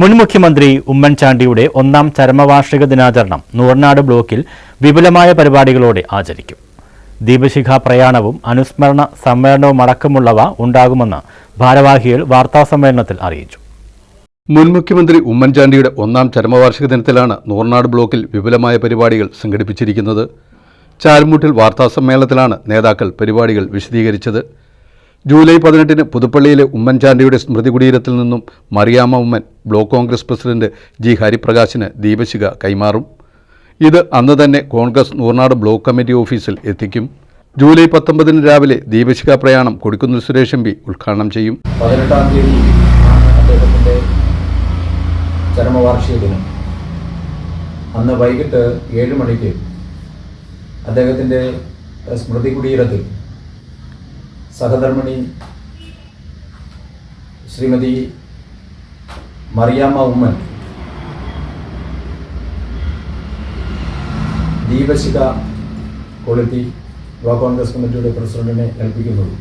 മുൻ മുഖ്യമന്ത്രി ഉമ്മൻചാണ്ടിയുടെ ഒന്നാം ചരമവാർഷിക ദിനാചരണം നൂർനാട് ബ്ലോക്കിൽ വിപുലമായ പരിപാടികളോടെ ആചരിക്കും. ദീപശിഖ പ്രയാണവും അനുസ്മരണ സമ്മേളനവും അടക്കമുള്ളവ ഉണ്ടാകുമെന്ന് ഭാരവാഹികൾ വാർത്താസമ്മേളനത്തിൽ അറിയിച്ചു. മുൻ മുഖ്യമന്ത്രി ഉമ്മൻചാണ്ടിയുടെ ഒന്നാം ചരമവാർഷിക ദിനത്തിലാണ് നൂർനാട് ബ്ലോക്കിൽ വിപുലമായ പരിപാടികൾ സംഘടിപ്പിച്ചിരിക്കുന്നത്. ചാൽമൂട്ടിൽ വാർത്താസമ്മേളനത്തിലാണ് നേതാക്കൾ പരിപാടികൾ വിശദീകരിച്ചത്. ജൂലൈ പതിനെട്ടിന് പുതുപ്പള്ളിയിലെ ഉമ്മൻചാണ്ടിയുടെ സ്മൃതി കുടീരത്തിൽ നിന്നും Mariamma Oommen block Congress president G ഹരിപ്രകാശിന് ദീപശിഖ കൈമാറും. ഇത് അന്ന് തന്നെ കോൺഗ്രസ് നൂർനാട് ബ്ലോക്ക് കമ്മിറ്റി ഓഫീസിൽ എത്തിക്കും. ജൂലൈ പത്തൊമ്പതിന് രാവിലെ ദീപശിഖ പ്രയാണം കൊടിക്കുന്നിൽ സുരേഷ് എം പി ഉദ്ഘാടനം ചെയ്യും. പതിനെട്ടാം തീയതി അദ്ദേഹത്തിന്റെ ചരമവാർഷിക ദിനം. അന്ന് വൈകിട്ട് ഏഴ് മണിക്ക് അദ്ദേഹത്തിന്റെ സ്മൃതി കുടീരത്തിൽ സഹധർമ്മിണി ശ്രീമതി മറിയാമ്മ ഉമ്മൻ ദീപശിഖ കൊളുത്തി ബ്ലോക്ക് കോൺഗ്രസ് കമ്മിറ്റിയുടെ പ്രസിഡന്റിനെ ഏൽപ്പിക്കുന്നത്.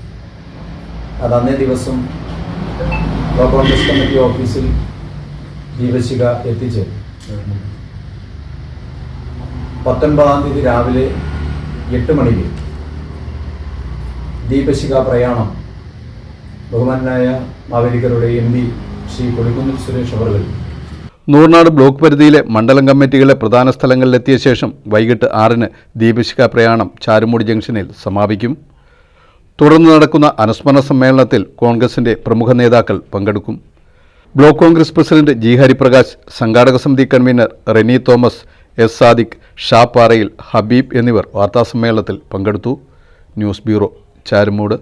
അത് അന്നേ ദിവസം ബ്ലോക്ക് കോൺഗ്രസ് കമ്മിറ്റി ഓഫീസിൽ ദീപശിഖ എത്തിച്ച്. പത്തൊൻപതാം തീയതി രാവിലെ എട്ട് മണിക്ക് ദീപശിഖ പ്രയാണം ബഹുമാനായ മാവേലിക്കരുടെ എം പി ശ്രീ കൊടിക്കുന്നിൽ സുരേഷ് അവർ നൂർനാട് ബ്ലോക്ക് പരിധിയിലെ മണ്ഡലം കമ്മിറ്റികളെ പ്രധാന സ്ഥലങ്ങളിലെത്തിയ ശേഷം വൈകിട്ട് ആറിന് ദീപശിഖ പ്രയാണം ചാരുമൂടി ജംഗ്ഷനിൽ സമാപിക്കും. തുടർന്ന് നടക്കുന്ന അനുസ്മരണ സമ്മേളനത്തിൽ കോൺഗ്രസിന്റെ പ്രമുഖ നേതാക്കൾ പങ്കെടുക്കും. Block Congress president G Hariprakash സംഘാടക സമിതി convener Reni Thomas S Sadiq Shah പാറയിൽ ഹബീബ് എന്നിവർ വാർത്താസമ്മേളനത്തിൽ പങ്കെടുത്തു. News bureau Charummood